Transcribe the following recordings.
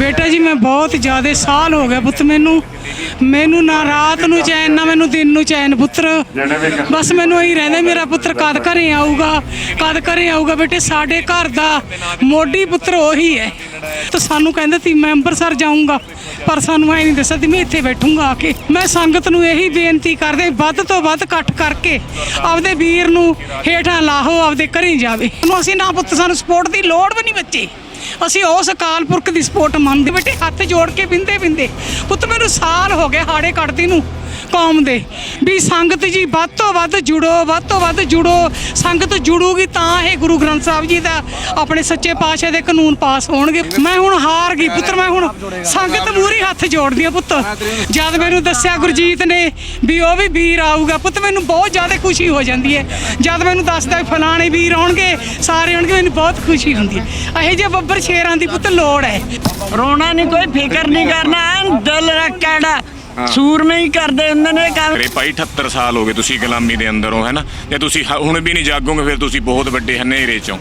ਬੇਟਾ ਜੀ ਮੈਂ ਬਹੁਤ ਜ਼ਿਆਦਾ ਸਾਲ ਹੋ ਗਿਆ ਪੁੱਤ ਮੈਨੂੰ। ਮੈਨੂੰ ਨਾ ਰਾਤ ਨੂੰ ਚੈਨ ਨਾ ਮੈਨੂੰ ਦਿਨ ਨੂੰ ਚੈਨ ਪੁੱਤਰ। ਬਸ ਮੈਨੂੰ ਇਹੀ ਰਹਿੰਦਾ ਮੇਰਾ ਪੁੱਤਰ ਕਦ ਘਰੇ ਆਊਗਾ ਕਦ ਘਰੇ ਆਊਗਾ ਬੇਟੇ ਸਾਡੇ ਘਰ ਦਾ ਮੋਢੀ ਪੁੱਤਰ ਉਹੀ ਹੈ। ਤਾਂ ਸਾਨੂੰ ਕਹਿੰਦਾ ਸੀ ਮੈਂ ਅੰਮ੍ਰਿਤਸਰ ਜਾਊਂਗਾ। ਪਰ ਸਾਨੂੰ ਐ ਨਹੀਂ ਦੱਸਿਆ ਸੀ ਮੈਂ ਇੱਥੇ ਬੈਠੂੰਗਾ ਆ ਕੇ। ਮੈਂ ਸੰਗਤ ਨੂੰ ਇਹੀ ਬੇਨਤੀ ਕਰਦੇ ਵੱਧ ਤੋਂ ਵੱਧ ਇਕੱਠ ਕਰਕੇ ਆਪਦੇ ਵੀਰ ਨੂੰ ਹੇਠਾਂ ਲਾਹੋ ਆਪਦੇ ਘਰੇ ਜਾਵੇ। ਉਹਨੂੰ ਅਸੀਂ ਨਾ ਪੁੱਤ ਸਾਨੂੰ ਸਪੋਰਟ ਦੀ ਲੋੜ ਵੀ ਨਹੀਂ ਬੱਚੇ। ਅਸੀਂ ਉਸ ਅਕਾਲ ਪੁਰਖ ਦੀ ਸਪੋਰਟ ਮੰਨਦੇ ਬੇਟੇ, ਹੱਥ ਜੋੜ ਕੇ ਬਿੰਦੇ ਬਿੰਦੇ ਪੁੱਤ, ਮੈਨੂੰ ਸਾਲ ਹੋ ਗਿਆ ਹਾੜੇ ਕੱਢਦੀ ਨੂੰ। ਕੌਮ ਦੇ ਵੀ ਸੰਗਤ ਜੀ ਵੱਧ ਤੋਂ ਵੱਧ ਜੁੜੋ, ਵੱਧ ਤੋਂ ਵੱਧ ਜੁੜੋ। ਸੰਗਤ ਜੁੜੂਗੀ ਤਾਂ ਇਹ ਗੁਰੂ ਗ੍ਰੰਥ ਸਾਹਿਬ ਜੀ ਦਾ ਆਪਣੇ ਸੱਚੇ ਪਾਤਸ਼ਾਹ ਦੇ ਕਾਨੂੰਨ ਪਾਸ ਹੋਣਗੇ। ਮੈਂ ਹੁਣ ਹਾਰ ਗਈ ਪੁੱਤਰ, ਮੈਂ ਹੁਣ ਸੰਗਤ ਮੂਹਰੇ ਹੱਥ ਜੋੜਦੀ ਆ ਪੁੱਤ। ਜਦ ਮੈਨੂੰ ਦੱਸਿਆ ਗੁਰਜੀਤ ਨੇ ਵੀ ਉਹ ਵੀ ਵੀਰ ਆਊਗਾ, ਪੁੱਤ ਮੈਨੂੰ ਬਹੁਤ ਜ਼ਿਆਦਾ ਖੁਸ਼ੀ ਹੋ ਜਾਂਦੀ ਹੈ। ਜਦ ਮੈਨੂੰ ਦੱਸਦਾ ਫਲਾਣੇ ਵੀਰ ਆਉਣਗੇ, ਸਾਰੇ ਆਉਣਗੇ, ਮੈਨੂੰ ਬਹੁਤ ਖੁਸ਼ੀ ਹੁੰਦੀ ਹੈ। ਇਹੋ ਜਿਹੇ ਬੱਬਰ ਸ਼ੇਰਾਂ ਦੀ ਪੁੱਤ ਲੋੜ ਹੈ। ਰੋਣਾ ਨਹੀਂ ਕੋਈ ਫਿਕਰ ਨਹੀਂ ਕਰਨਾ ਦਿਲ ਰੱਖ ਸੂਰਮੇ ਹੀ ਕਰਦੇ ਹੁੰਦੇ ਨੇ ਕੰਮ। ਅਰੇ ਭਾਈ 78 ਸਾਲ ਹੋ ਗਏ ਤੁਸੀਂ ਗੁਲਾਮੀ ਦੇ ਅੰਦਰ ਹੋ ਹੈਨਾ? ਜੇ ਤੁਸੀਂ ਹ- ਹੁਣ ਵੀ ਨਹੀਂ ਜਾਗੋਗੇ ਫਿਰ ਤੁਸੀਂ ਬਹੁਤ ਵੱਡੇ ਹਨੇਰੇ ਚੋਂ।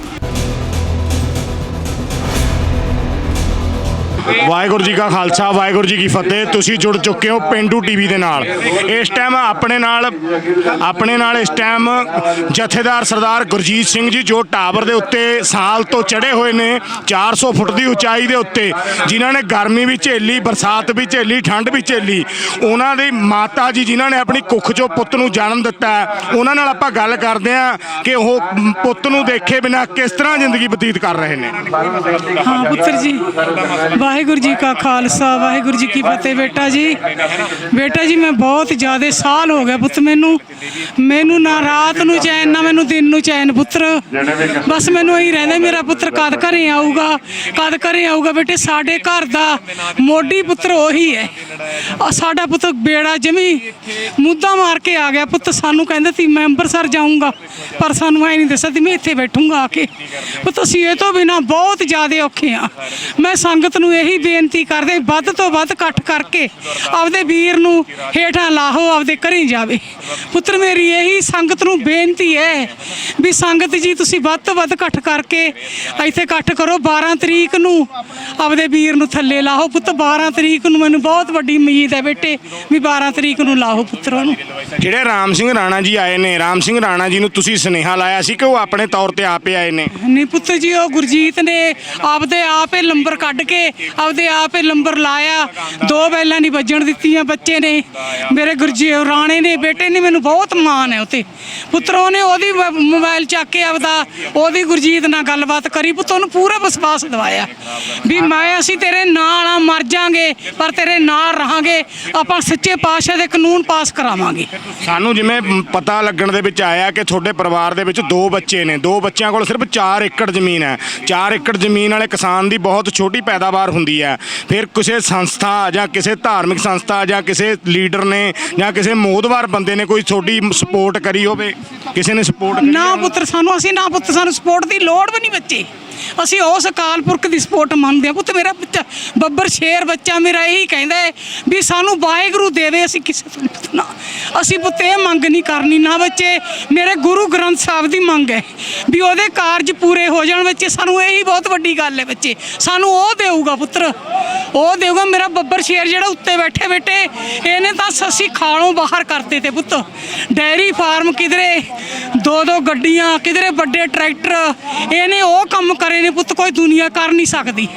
ਵਾਹਿਗੁਰੂ ਜੀ ਕਾ ਖਾਲਸਾ, ਵਾਹਿਗੁਰੂ ਜੀ ਕੀ ਫਤਿਹ। ਤੁਸੀਂ ਜੁੜ ਚੁੱਕੇ ਹੋ ਪਿੰਡੂ ਟੀਵੀ ਦੇ ਨਾਲ। ਇਸ ਟਾਈਮ ਆਪਣੇ ਨਾਲ ਆਪਣੇ ਨਾਲ ਇਸ ਟਾਈਮ ਜਥੇਦਾਰ ਸਰਦਾਰ ਗੁਰਜੀਤ ਸਿੰਘ ਜੀ, ਜੋ ਟਾਵਰ ਦੇ ਉੱਤੇ ਸਾਲ ਤੋਂ ਚੜੇ ਹੋਏ ਨੇ 400 ਫੁੱਟ ਦੀ ਉਚਾਈ ਦੇ ਉੱਤੇ, ਜਿਨ੍ਹਾਂ ਨੇ ਗਰਮੀ ਵੀ ਝੇਲੀ, ਬਰਸਾਤ ਵੀ ਝੇਲੀ, ਠੰਡ ਵੀ ਝੇਲੀ। ਉਹਨਾਂ ਦੀ ਮਾਤਾ ਜੀ, ਜਿਨ੍ਹਾਂ ਨੇ ਆਪਣੀ ਕੁੱਖ ਚੋਂ ਪੁੱਤ ਨੂੰ ਜਨਮ ਦਿੱਤਾ ਉਹਨਾਂ ਨਾਲ ਆਪਾਂ ਗੱਲ ਕਰਦੇ ਹਾਂ ਕਿ ਉਹ ਪੁੱਤ ਨੂੰ ਦੇਖੇ ਬਿਨਾਂ ਕਿਸ ਤਰ੍ਹਾਂ ਜ਼ਿੰਦਗੀ ਬਤੀਤ ਕਰ ਰਹੇ ਨੇ। ਹਾਂ, ਪੁੱਤਰ ਜੀ, ਵਾਹਿਗੁਰੂ ਵਾਹਿਗੁਰੂ ਜੀ ਕਾ ਖਾਲਸਾ, ਵਾਹਿਗੁਰੂ ਜੀ ਕੀ ਫਤਿਹ ਬੇਟਾ ਜੀ। ਬੇਟਾ ਜੀ, ਮੈਂ ਬਹੁਤ ਜ਼ਿਆਦਾ ਸਾਲ ਹੋ ਗਿਆ ਪੁੱਤ ਮੈਨੂੰ। ਮੈਨੂੰ ਨਾ ਰਾਤ ਨੂੰ ਚੈਨ, ਨਾ ਮੈਨੂੰ ਦਿਨ ਨੂੰ ਚੈਨ ਪੁੱਤਰ। ਬਸ ਮੈਨੂੰ ਇਹੀ ਰਹਿੰਦਾ ਮੇਰਾ ਪੁੱਤਰ ਕਦ ਘਰੇ ਆਊਗਾ, ਕਦ ਘਰੇ ਆਊਗਾ ਬੇਟੇ? ਸਾਡੇ ਘਰ ਦਾ ਮੋਢੀ ਪੁੱਤਰ ਉਹੀ ਹੈ। ਆ ਸਾਡਾ ਪੁੱਤ ਬੇੜਾ ਜਮੀ ਮੁੱਦਾ ਮਾਰ ਕੇ ਆ ਗਿਆ ਪੁੱਤ। ਸਾਨੂੰ ਕਹਿੰਦਾ ਸੀ, ਮੈਂ ਅੰਮ੍ਰਿਤਸਰ ਜਾਊਂਗਾ, ਪਰ ਸਾਨੂੰ ਐ ਨਹੀਂ ਦੱਸਿਆ ਸੀ, ਮੈਂ ਇੱਥੇ ਬੈਠੂੰਗਾ ਆ ਕੇ। ਪੁੱਤ ਅਸੀਂ ਇਹ ਤੋਂ ਬਿਨਾ ਬਹੁਤ ਜ਼ਿਆਦਾ ਔਖੇ ਆ ਮੈਂ ਸੰਗਤ ਨੂੰ ਇਹ ਬੇਨਤੀ ਕਰਦੇ ਵੱਧ ਤੋਂ ਵੱਧ ਇਕੱਠ ਕਰਕੇ ਆਪਦੇ ਵੀਰ ਨੂੰ ਹੇਠਾਂ ਲਾਹੋ ਆਪਦੇ ਘਰੇ ਜਾਵੇ। ਪੁੱਤਰ ਮੇਰੀ ਇਹੀ ਸੰਗਤ ਨੂੰ ਬੇਨਤੀ ਹੈ ਵੀ ਸੰਗਤ ਜੀ ਤੁਸੀਂ ਵੱਧ ਤੋਂ ਵੱਧ ਇਕੱਠ ਕਰਕੇ ਇੱਥੇ ਇਕੱਠ ਕਰੋ। 12 ਤਰੀਕ ਨੂੰ ਆਪਦੇ ਵੀਰ ਨੂੰ ਥੱਲੇ ਲਾਹੋ। ਪੁੱਤ 12 ਤਰੀਕ ਨੂੰ ਮੈਨੂੰ ਬਹੁਤ ਵੱਡੀ ਉਮੀਦ ਹੈ ਬੇਟੇ ਵੀ 12 ਤਰੀਕ ਨੂੰ ਲਾਹੋ ਪੁੱਤਰ ਉਹਨੂੰ ਜਿਹੜੇ ਰਾਮ ਸਿੰਘ ਰਾਣਾ ਜੀ ਆਏ ਨੇ ਰਾਮ ਸਿੰਘ ਰਾਣਾ ਜੀ ਨੂੰ ਤੁਸੀਂ ਸੁਨੇਹਾ ਲਾਇਆ ਸੀ ਕਿ ਉਹ ਆਪਣੇ ਤੌਰ ਤੇ ਆਪੇ ਆਏ ਨੇ? ਨਹੀਂ ਪੁੱਤ ਜੀ ਉਹ ਗੁਰਜੀਤ ਨੇ ਆਪਦੇ ਆਪੇ ਲੰਬਰ ਕੱਢ ਕੇ ਆਪਦੇ ਆਪੇ ਲੰਬਰ ਲਾਇਆ। ਦੋ ਬੈਲਾਂ ਨਹੀਂ ਵੱਜਣ ਦਿੱਤੀਆਂ ਬੱਚੇ ਨੇ। ਮੇਰੇ ਗੁਰਜੀ ਰਾਣੇ ਨੇ, ਬੇਟੇ ਨੇ, ਮੈਨੂੰ ਬਹੁਤ ਮਾਣ ਹੈ ਉਤੇ ਪੁੱਤਰੋਂ ਨੇ ਉਹਦੀ ਮੋਬਾਈਲ ਚੱਕ ਕੇ ਆਪਦਾ, ਉਹਦੀ ਗੁਰਜੀਤ ਨਾਲ ਗੱਲਬਾਤ ਕਰੀ। ਪੁੱਤ, ਉਹਨੂੰ ਪੂਰਾ ਵਿਸ਼ਵਾਸ ਦਿਵਾਇਆ। ਵੀ ਮੈਂ, ਅਸੀਂ ਤੇਰੇ ਨਾਲ ਆ ਮਰ ਜਾਾਂਗੇ, ਪਰ ਤੇਰੇ ਨਾਲ ਰਹਾਂਗੇ। ਆਪਾਂ ਸੱਚੇ ਪਾਤਸ਼ਾਹ ਦੇ ਕਾਨੂੰਨ ਪਾਸ ਕਰਾਵਾਂਗੇ। ਸਾਨੂੰ ਜਿਵੇਂ ਪਤਾ ਲੱਗਣ ਦੇ ਵਿੱਚ ਆਇਆ ਕਿ ਤੁਹਾਡੇ ਪਰਿਵਾਰ ਦੇ ਵਿੱਚ ਦੋ ਬੱਚੇ ਨੇ। ਦੋ ਬੱਚਿਆਂ ਕੋਲ ਸਿਰਫ 4 ਏਕੜ ਜ਼ਮੀਨ ਹੈ। 4 ਏਕੜ ਜ਼ਮੀਨ ਵਾਲੇ ਕਿਸਾਨ ਦੀ ਬਹੁਤ ਛੋਟੀ ਪੈਦਾਵਾਰ ਹੁੰਦੀ ਹੈ ਫਿਰ ਕਿਸੇ ਸੰਸਥਾ ਜਾਂ ਕਿਸੇ ਧਾਰਮਿਕ ਸੰਸਥਾ ਜਾਂ ਕਿਸੇ ਲੀਡਰ ਨੇ ਜਾਂ ਕਿਸੇ ਮੋਦਵਾਰ ਬੰਦੇ ਨੇ ਕੋਈ ਤੁਹਾਡੀ ਸਪੋਰਟ ਕਰੀ ਹੋਵੇ? ਕਿਸੇ ਨੇ ਸਪੋਰਟ ਨਾ ਪੁੱਤਰ ਸਾਨੂੰ ਅਸੀਂ ਨਾ ਪੁੱਤ ਸਾਨੂੰ ਸਪੋਰਟ ਦੀ ਲੋੜ ਵੀ ਨਹੀਂ ਬੱਚੇ। ਅਸੀਂ ਉਸ ਅਕਾਲ ਪੁਰਖ ਦੀ ਸਪੋਰਟ ਮੰਨਦੇ ਹਾਂ। ਪੁੱਤ ਮੇਰਾ ਬੱਚਾ, ਬੱਬਰ ਸ਼ੇਰ ਬੱਚਾ ਮੇਰਾ ਇਹੀ ਕਹਿੰਦਾ ਹੈ ਵੀ ਸਾਨੂੰ ਵਾਹਿਗੁਰੂ ਦੇਵੇ, ਅਸੀਂ ਕਿਸੇ ਤੋਂ ਨਹੀਂ ਪੁੱਛਣਾ। ਅਸੀਂ ਪੁੱਤ ਇਹ ਮੰਗ ਨਹੀਂ ਕਰਨੀ। ਨਾ ਬੱਚੇ, ਮੇਰੇ ਗੁਰੂ ਗ੍ਰੰਥ ਸਾਹਿਬ ਦੀ ਮੰਗ ਹੈ ਵੀ ਉਹਦੇ ਕਾਰਜ ਪੂਰੇ ਹੋ ਜਾਣ ਬੱਚੇ। ਸਾਨੂੰ ਇਹੀ ਬਹੁਤ ਵੱਡੀ ਗੱਲ ਹੈ ਬੱਚੇ। ਸਾਨੂੰ ਉਹ ਦੇਊਗਾ ਪੁੱਤਰ। ਉਹ ਦੇਊਗਾ ਮੇਰਾ ਬੱਬਰ ਸ਼ੇਰ ਜਿਹੜਾ ਉੱਤੇ ਬੈਠੇ ਬੈਠੇ, ਇਹਨੇ ਤਾਂ ਸੱਸੀ ਖਾਲੋਂ ਬਾਹਰ ਕਰਤੇ ਤੇ ਪੁੱਤ। ਡੈਰੀ ਫਾਰਮ ਕਿਧਰੇ, ਦੋ ਦੋ ਗੱਡੀਆਂ, ਕਿਧਰੇ ਵੱਡੇ ਟਰੈਕਟਰ, ਇਹਨੇ ਉਹ ਕੰਮ ਕਰ ਨੇ ਪੁੱਤ ਕੋਈ ਦੁਨੀਆ ਕਰ ਨਹੀਂ ਸਕਦੀ।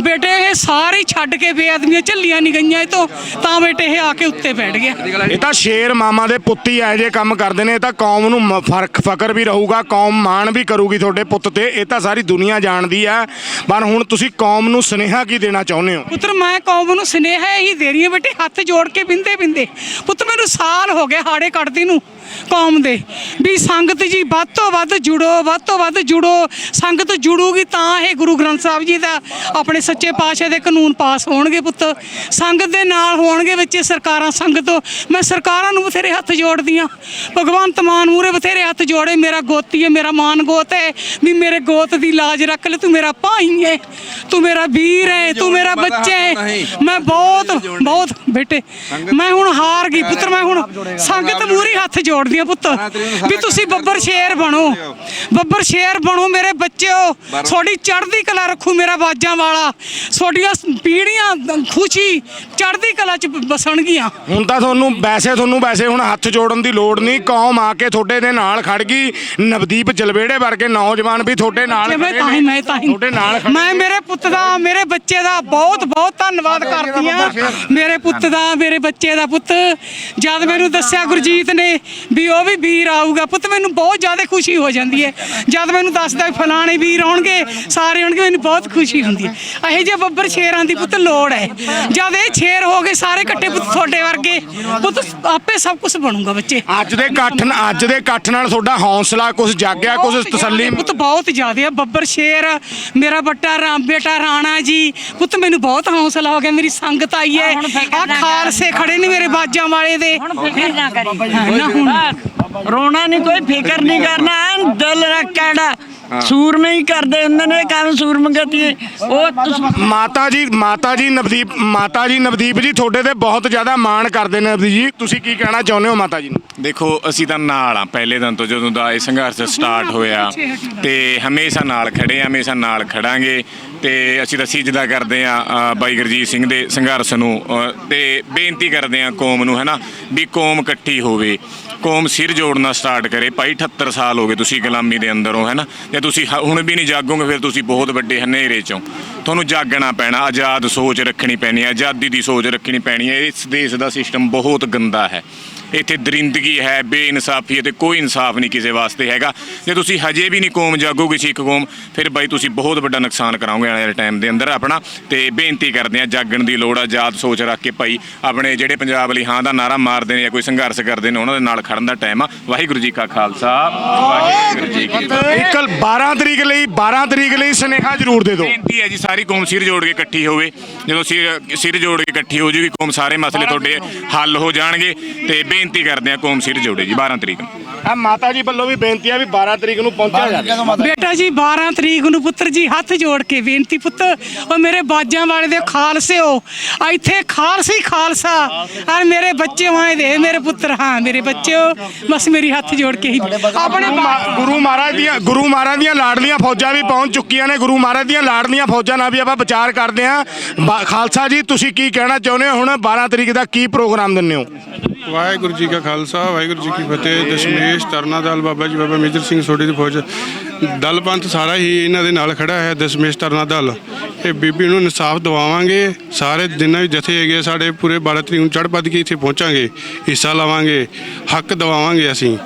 ਬੇਟੇ ਇਹ ਸਾਰੇ ਛੱਡ ਕੇ ਬੇਅਦਮੀਆਂ ਝੱਲੀਆਂ ਨਹੀਂ ਗਈਆਂ ਇਹ ਤੋਂ ਤਾਂ ਬੇਟੇ ਇਹ ਆ ਕੇ ਉੱਤੇ ਬੈਠ ਗਿਆ। ਇਹ ਤਾਂ ਸ਼ੇਰ ਮਾਮਾ ਦੇ ਪੁੱਤ ਹੀ ਇਹੋ ਜਿਹੇ ਕੰਮ ਕਰਦੇ ਨੇ ਇਹ ਤਾਂ ਕੌਮ ਨੂੰ ਫ਼ਰਕ ਫਕਰ ਵੀ ਰਹੂਗਾ ਕੌਮ ਮਾਣ ਵੀ ਕਰੂਗੀ ਤੁਹਾਡੇ ਪੁੱਤ ਤੇ ਇਹ ਤਾਂ ਸਾਰੀ ਦੁਨੀਆ ਜਾਣਦੀ ਆ। ਪਰ ਹੁਣ ਤੁਸੀਂ ਕੌਮ ਨੂੰ ਸੁਨੇਹਾ ਕੀ ਦੇਣਾ ਚਾਹੁੰਦੇ ਹੋ? ਪੁੱਤਰ ਮੈਂ ਕੌਮ ਨੂੰ ਸੁਨੇਹਾ ਹੀ ਦੇ ਰਹੀ ਹਾਂ ਬੇਟੇ ਹੱਥ ਜੋੜ ਕੇ ਬਿੰਦੇ ਬਿੰਦੇ ਪੁੱਤ ਮੈਨੂੰ ਸਾਲ ਹੋ ਗਏ ਹਾੜੇ ਕੱਢਦੀ ਨੂੰ। ਕੌਮ ਦੇ। ਵੀ ਸੰਗਤ ਜੀ ਵੱਧ ਤੋਂ ਵੱਧ ਜੁੜੋ ਵੱਧ ਤੋਂ ਵੱਧ ਜੁੜੋ। ਸੰਗਤ ਜੁੜੂਗੀ ਤਾਂ ਇਹ ਗੁਰੂ ਗ੍ਰੰਥ ਸਾਹਿਬ ਜੀ ਦਾ ਆਪਣੇ ਸੱਚੇ ਪਾਤਸ਼ਾਹ ਦੇ ਕਾਨੂੰਨ ਪਾਸ ਹੋਣਗੇ ਪੁੱਤ। ਸੰਗਤ ਦੇ ਨਾਲ ਹੋਣਗੇ ਬੱਚੇ ਸਰਕਾਰਾਂ ਸੰਗਤ। ਮੈਂ ਸਰਕਾਰਾਂ ਨੂੰ ਬਥੇਰੇ ਹੱਥ ਜੋੜਦੀਆਂ ਭਗਵੰਤ ਮਾਨ ਮੂਰੇ ਬਥੇਰੇ ਹੱਥ ਜੋੜੇ ਮੇਰਾ ਗੋਤੀ ਹੈ ਮੇਰਾ ਮਾਨ ਗੋਤ ਹੈ। ਵੀ ਮੇਰੇ ਗੋਤ ਦੀ ਲਾਜ ਰੱਖ ਲੈ ਤੂੰ ਮੇਰਾ ਭਾਈ ਹੈ। ਤੂੰ ਮੇਰਾ ਵੀਰ ਹੈ ਤੂੰ ਮੇਰਾ ਬੱਚਾ ਹੈ। ਮੈਂ ਬਹੁਤ ਬਹੁਤ ਬੇਟੇ ਮੈਂ ਹੁਣ ਹਾਰ ਗਈ ਪੁੱਤਰ ਮੈਂ ਹੁਣ ਸੰਗਤ ਮੂਰੀ ਹੱਥ ਜੋੜਦੀ ਆ ਪੁੱਤ। ਵੀ ਤੁਸੀਂ ਬੱਬਰ ਸ਼ੇਰ ਬਣੋ। ਬੱਬਰ ਸ਼ੇਰ ਬਣੋ ਮੇਰੇ ਬੱਚਿਓ। ਤੁਹਾਡੀ ਚੜ੍ਹਦੀ ਕਲਾ ਰੱਖੂ ਮੇਰਾ ਬਾਜਾਂ ਵਾਲਾ। ਤੁਹਾਡੀਆਂ ਪੀੜੀਆਂ ਖੁਸ਼ੀ ਚੜ੍ਹਦੀ ਕਲਾ ਚ ਬਸਣਗੀਆਂ। ਹੁਣ ਤਾਂ ਤੁਹਾਨੂੰ ਵੈਸੇ ਤੁਹਾਨੂੰ ਵੈਸੇ ਹੁਣ ਹੱਥ ਜੋੜਨ ਦੀ ਲੋੜ ਨਹੀਂ। ਕੌਮ ਆ ਕੇ ਤੁਹਾਡੇ ਦੇ ਨਾਲ ਖੜ ਗਈ। ਨਵਦੀਪ ਜਲਵੇੜੇ ਵਰਗੇ ਨੌਜਵਾਨ ਵੀ ਤੁਹਾਡੇ ਨਾਲ ਮੈਂ ਖੜੇ ਤਾਂ ਹੀ ਨੇ। ਮੈਂ ਤਾਂ ਹੀ ਤੁਹਾਡੇ ਨਾਲ ਮੈਂ ਮੇਰੇ ਪੁੱਤ ਦਾ ਮੇਰੇ ਬੱਚੇ ਦਾ ਬਹੁਤ ਬਹੁਤ ਧੰਨਵਾਦ ਕਰਦੀ ਆ ਮੇਰੇ ਪੁੱਤ ਦਾ ਮੇਰੇ ਬੱਚੇ ਦਾ ਪੁੱਤ। ਜਦ ਮੈਨੂੰ ਦੱਸਿਆ ਗੁਰਜੀਤ ਨੇ ਵੀ ਉਹ ਵੀ ਵੀਰ ਆਊਗਾ। ਪੁੱਤ ਮੈਨੂੰ ਬਹੁਤ ਜ਼ਿਆਦਾ ਖੁਸ਼ੀ ਹੋ ਜਾਂਦੀ ਹੈ। ਜਦ ਮੈਨੂੰ ਦੱਸਦਾ ਵੀ ਫਲਾਣੇ ਵੀਰ ਆਉਣਗੇ ਸਾਰੇ ਆਉਣਗੇ ਮੈਨੂੰ ਬਹੁਤ ਖੁਸ਼ੀ ਹੁੰਦੀ ਹੈ। ਇਹੋ ਜਿਹੇ ਬੱਬਰ ਸ਼ੇਰਾਂ ਦੀ ਪੁੱਤ ਲੋੜ ਹੈ। ਜਦ ਇਹ ਸ਼ੇਰ ਹੋ ਗਏ ਸਾਰੇ ਇਕੱਠੇ ਪੁੱਤ ਤੁਹਾਡੇ ਵਰਗੇ ਪੁੱਤ ਆਪੇ ਸਭ ਕੁਝ ਬਣੂਗਾ ਬੱਚੇ। ਅੱਜ ਦੇ ਇਕੱਠ ਨਾਲ- ਅੱਜ ਦੇ ਇਕੱਠ ਨਾਲ ਤੁਹਾਡਾ ਹੌਸਲਾ ਕੁਝ ਜਾਗਿਆ ਕੁਝ ਤਸੱਲੀ ਪੁੱਤ ਬਹੁਤ ਜ਼ਿਆਦਾ ਆ ਬੱਬਰ ਸ਼ੇਰ ਮੇਰਾ ਬੱਟਾ ਰਾਮ ਬੇਟਾ ਰਾਣਾ ਜੀ ਪੁੱਤ ਮੈਨੂੰ ਬਹੁਤ ਹੌਸਲਾ ਹੋ ਗਿਆ। ਮੇਰੀ ਸੰਗਤ ਆਈ ਹੈ। ਆ। ਖਾਲਸੇ ਖੜੇ ਨੇ ਮੇਰੇ ਬਾਜਾਂ ਵਾਲੇ ਦੇ। ਹੁਣ ਫਿਕਰ ਨਾ ਕਰੀ। ਹਾਂ, ਨਾ ਹੁਣ। ਬਸ, ਰੋਣਾ ਨਹੀਂ ਕੋਈ ਫਿਕਰ ਨਹੀਂ ਕਰਨਾ ਐਨ ਦਿਲ ਰੱਖ ਕਿਹੜਾ ਸੂਰਮੇ ਹੀ। ਕਰਦੇ ਹੁੰਦੇ ਨੇ ਕੰਮ ਸੂਰਮਗਤੀ ਉਹ ਤੁਸੀਂ ਮਾਤਾ ਜੀ ਮਾਤਾ ਜੀ ਨਵਦੀਪ ਮਾਤਾ ਜੀ ਨਵਦੀਪ ਜੀ ਤੁਹਾਡੇ ਤੇ ਬਹੁਤ ਜ਼ਿਆਦਾ ਮਾਣ ਕਰਦੇ ਨੇ ਨਵਦੀਪ ਜੀ। ਤੁਸੀਂ ਕੀ ਕਹਿਣਾ ਚਾਹੁੰਦੇ ਹੋ ਮਾਤਾ ਜੀ ਨੂੰ? ਦੇਖੋ ਅਸੀਂ ਤਾਂ ਨਾਲ ਆ ਪਹਿਲੇ ਦਿਨ ਤੋਂ ਜਦੋਂ ਦਾ ਇਹ ਸੰਘਰਸ਼ ਸਟਾਰਟ ਹੋਇਆ ਤੇ ਹਮੇਸ਼ਾ ਨਾਲ ਖੜੇ ਆ ਹਮੇਸ਼ਾ ਨਾਲ ਖੜਾਂਗੇ। ਤੇ ਅਸੀਂ ਤਾਂ ਸਿਜਦਾ ਕਰਦੇ ਆ ਅ, ਬਾਈ ਗੁਰਜੀਤ ਸਿੰਘ ਦੇ ਸੰਘਰਸ਼ ਨੂੰ ਅ, ਤੇ ਬੇਨਤੀ ਕਰਦੇ ਆ ਕੌਮ ਨੂੰ ਹੈਨਾ ਵੀ ਕੌਮ ਇਕੱਠੀ ਹੋਵੇ। ਕੌਮ ਸਿਰ ਜੋੜਨਾ ਸਟਾਰਟ ਕਰੇ। ਭਾਈ 78 ਸਾਲ ਹੋ ਗਏ ਤੁਸੀਂ ਗੁਲਾਮੀ ਦੇ ਅੰਦਰੋਂ, ਹੋ ਹੈਨਾ ਜੇ ਤੁਸੀਂ ਹ- ਹੁਣ ਵੀ ਨਹੀਂ ਜਾਗੋਗੇ, ਫਿਰ ਤੁਸੀਂ ਬਹੁਤ ਵੱਡੇ ਹਨੇਰੇ ਚੋਂ। ਤੁਹਾਨੂੰ ਜਾਗਣਾ ਪੈਣਾ, ਆਜ਼ਾਦ ਸੋਚ ਰੱਖਣੀ ਪੈਣੀ ਹੈ ਆਜ਼ਾਦੀ ਦੀ ਸੋਚ ਰੱਖਣੀ ਪੈਣੀ ਹੈ। ਇਸ ਦੇਸ਼ ਦਾ ਸਿਸਟਮ ਬਹੁਤ ਗੰਦਾ ਹੈ। ਇੱਥੇ ਦਰਿੰਦਗੀ ਹੈ ਬੇਇਨਸਾਫੀ ਹੈ ਤੇ ਕੋਈ ਇਨਸਾਫ ਨਹੀਂ ਕਿਸੇ ਵਾਸਤੇ ਹੈਗਾ। ਜੇ ਤੁਸੀਂ ਹਜੇ ਵੀ ਨਹੀਂ ਕੌਮ ਜਾਗੋਗੇ ਸਿੱਖ ਕੌਮ ਫਿਰ ਬਾਈ ਤੁਸੀਂ ਬਹੁਤ ਵੱਡਾ ਨੁਕਸਾਨ ਕਰਾਓਗੇ ਆਉਣ ਵਾਲੇ ਟਾਈਮ ਦੇ ਅੰਦਰ ਆਪਣਾ। ਤੇ ਬੇਨਤੀ ਕਰਦੇ ਆ ਜਾਗਣ ਦੀ ਲੋੜ ਆ ਆਜ਼ਾਦ ਸੋਚ ਰੱਖ ਕੇ ਭਾਈ ਆਪਣੇ ਜਿਹੜੇ ਪੰਜਾਬ ਲਈ ਹਾਂ ਦਾ ਨਾਰਾ ਮਾਰਦੇ ਨੇ ਜਾਂ ਕੋਈ ਸੰਘਰਸ਼ ਕਰਦੇ ਨੇ ਉਹਨਾਂ ਦੇ ਨਾਲ ਖੜਨ ਦਾ ਟਾਈਮ ਆ। ਵਾਹਿਗੁਰੂ ਜੀ ਕਾ ਖਾਲਸਾ ਵਾਹਿਗੁਰੂ ਜੀ ਕੀ ਫਤਿਹ। ਇੱਕ 12 ਤਰੀਕ ਲਈ 12 ਤਰੀਕ ਲਈ ਸੁਨੇਹਾ ਜ਼ਰੂਰ ਦੇ ਦਿਓ। ਬੇਨਤੀ ਹੈ ਜੀ ਸਾਰੀ ਕੌਮ ਸਿਰ ਜੋੜ ਕੇ ਇਕੱਠੀ ਹੋਵੇ। ਜਦੋਂ ਸਿਰ ਸਿਰ ਜੋੜ ਕੇ ਇਕੱਠੀ ਹੋ ਜੂਗੀ ਕੌਮ ਸਾਰੇ ਮਸਲੇ ਤੁਹਾਡੇ ਹੱਲ ਹੋ ਜਾਣਗੇ। ਤੇ ਬੇਨਤੀ ਕਰਦੇ ਆ ਕੌਮ ਸਿਰ ਜੋੜੇ ਜੀ 12 ਤਰੀਕ ਨੂੰ। ਆ ਮਾਤਾ ਜੀ ਵੱਲੋਂ ਵੀ ਬੇਨਤੀ ਆ ਵੀ 12 ਤਰੀਕ ਨੂੰ ਪਹੁੰਚਿਆ ਜਾਵੇ। ਬੇਟਾ ਜੀ 12 ਤਰੀਕ ਨੂੰ ਪੁੱਤਰ ਜੀ ਹੱਥ ਜੋੜ ਕੇ ਬੇਨਤੀ ਪੁੱਤ। ਉਹ ਮੇਰੇ ਬਾਜਾਂ ਵਾਲੇ ਦੇ ਖਾਲਸਿਓ ਇੱਥੇ ਖਾਲਸੀ ਖਾਲਸਾ। ਔਰ ਮੇਰੇ ਬੱਚੇ ਵਾਏ ਦੇ ਮੇਰੇ ਪੁੱਤਰ ਹਾਂ ਮੇਰੇ ਬੱਚਿਓ ਬਸ ਮੇਰੀ ਹੱਥ ਜੋੜ ਕੇ ਹੀ ਆਪਣੇ ਗੁਰੂ ਮਹਾਰਾਜ ਦੀਆਂ ਗੁਰੂ ਮਹਾਰਾਜ ਦੀਆਂ ਲਾਡਲੀਆਂ ਫੌਜਾਂ ਵੀ ਪਹੁੰਚ ਚੁੱਕੀਆਂ ਨੇ। ਗੁਰੂ ਮਹਾਰਾਜ ਦੀਆਂ ਲਾਡਲੀਆਂ ਫੌਜਾਂ ਨਾਲ ਵੀ ਆਪਾਂ ਵਿਚਾਰ ਕਰਦੇ ਹਾਂ। ਬਾ- ਖਾਲਸਾ ਜੀ ਤੁਸੀਂ ਕੀ ਕਹਿਣਾ ਚਾਹੁੰਦੇ ਹੋ? ਹੁਣ 12 ਤਰੀਕ ਦਾ ਕੀ ਪ੍ਰੋਗਰਾਮ ਦਿੰਦੇ ਹੋ? ਵਾਹਿਗੁਰੂ ਜੀ ਕਾ ਖਾਲਸਾ, ਵਾਹਿਗੁਰੂ ਜੀ ਕੀ ਫਤਿਹ। ਦਸ਼ਮੇਸ਼ ਤਰਨਾ ਦਲ, ਬਾਬਾ ਜੀ, ਬਾਬਾ ਮੇਜਰ ਸਿੰਘ ਸੋਢੀ ਦੀ ਫੌਜ। ਦਲ ਪੰਥ ਸਾਰਾ ਹੀ ਇਹਨਾਂ ਦੇ ਨਾਲ ਖੜਾ ਹੈ ਦਸ਼ਮੇਸ਼ ਤਰਨਾ ਦਲ। ਇਹ ਬੀਬੀ ਨੂੰ ਇਨਸਾਫ ਦਿਵਾਵਾਂਗੇ। ਸਾਰੇ ਜਿੰਨਾ ਵੀ ਜਥੇ ਹੈਗੇ ਸਾਡੇ ਪੂਰੇ 12 ਤਰੀਕ ਨੂੰ ਚੜ੍ਹ ਪੱਦ ਕੇ ਇੱਥੇ ਪਹੁੰਚਾਂਗੇ, ਹਿੱਸਾ ਲਵਾਂਗੇ, ਹੱਕ ਦਿਵਾਵਾਂਗੇ ਅਸੀਂ।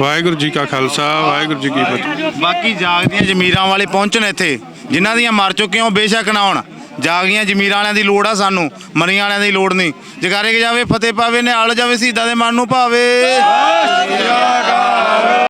ਵਾਹਿਗੁਰੂ ਜੀ ਕਾ ਖਾਲਸਾ, ਵਾਹਿਗੁਰੂ ਜੀ ਕੀ ਫਤਿਹ। ਬਾਕੀ ਜਾਗਦੀਆਂ ਜ਼ਮੀਰਾਂ ਵਾਲੇ ਪਹੁੰਚਣ ਇੱਥੇ, ਜਿਨ੍ਹਾਂ ਦੀਆਂ ਮਰ ਚੁੱਕੇ ਹੋ ਬੇਸ਼ੱਕ ਨਾ ਹੋਣ। ਜਾਗੀਆਂ ਜ਼ਮੀਰਾਂ ਵਾਲਿਆਂ ਦੀ ਲੋੜ ਆ ਸਾਨੂੰ ਮਨੀਆਂ ਵਾਲਿਆਂ ਦੀ ਲੋੜ ਨਹੀਂ। ਜਗਾਰੇ ਕੇ ਜਾਵੇ, ਫਤਿਹ ਪਾਵੇ ਨਿਹਾਲ ਜਾਵੇ ਸੀਦਾ ਦੇ ਮਨ ਨੂੰ ਭਾਵੇ।